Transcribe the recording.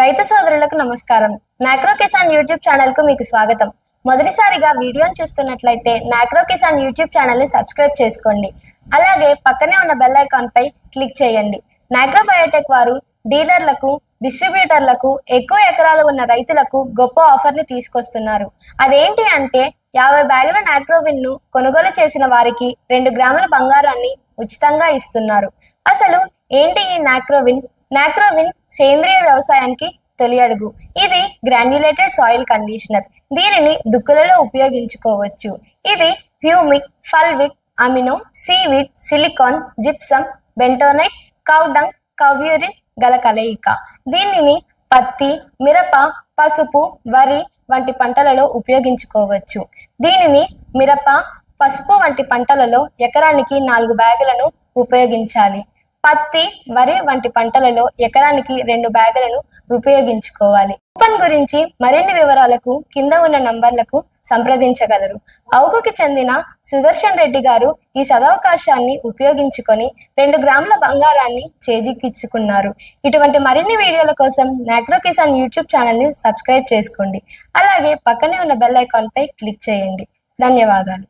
రైతు సోదరులకు నమస్కారం. నాక్రో కిసాన్ యూట్యూబ్ ఛానల్కు మీకు స్వాగతం. మొదటిసారిగా వీడియోను చూస్తున్నట్లయితే నాక్రో కిసాన్ యూట్యూబ్ ఛానల్ని సబ్స్క్రైబ్ చేసుకోండి. అలాగే పక్కనే ఉన్న బెల్ ఐకాన్ పై క్లిక్ చేయండి. నాక్రో బయోటెక్ వారు డీలర్లకు డిస్ట్రిబ్యూటర్లకు ఎక్కువ ఎకరాలు ఉన్న రైతులకు గొప్ప ఆఫర్ని తీసుకొస్తున్నారు. అదేంటి అంటే యాభై బ్యాగుల నాక్రోవిన్ను కొనుగోలు చేసిన వారికి రెండు గ్రాముల బంగారాన్ని ఉచితంగా ఇస్తున్నారు. అసలు ఏంటి ఈ నాక్రోవిన్ నాక్రోవిన్ సేంద్రియ వ్యవసాయానికి తొలి అడుగు. ఇది గ్రాన్యులేటెడ్ సాయిల్ కండిషనర్. దీనిని దుక్కులలో ఉపయోగించుకోవచ్చు. ఇది humic fulvic amino seaweed silicon gypsum bentonite cow dung cow urine గల కలయిక. దీనిని పత్తి మిరప పసుపు వరి వంటి పంటలలో ఉపయోగించుకోవచ్చు. దీనిని మిరప పసుపు వంటి పంటలలో ఎకరానికి నాలుగు బ్యాగులను ఉపయోగించాలి. పత్తి వరి వంటి పంటలలో ఎకరానికి రెండు బ్యాగులను ఉపయోగించుకోవాలి. కూపన్ గురించి మరిన్ని వివరాలకు కింద ఉన్న నంబర్లకు సంప్రదించగలరు. అవుకుకి చెందిన సుదర్శన్ రెడ్డి గారు ఈ సదవకాశాన్ని ఉపయోగించుకొని రెండు గ్రాముల బంగారాన్ని చేజిక్కించుకున్నారు. ఇటువంటి మరిన్ని వీడియోల కోసం నాగ్రో కిసాన్ యూట్యూబ్ ఛానల్ని సబ్స్క్రైబ్ చేసుకోండి. అలాగే పక్కనే ఉన్న బెల్ ఐకాన్ పై క్లిక్ చేయండి. ధన్యవాదాలు.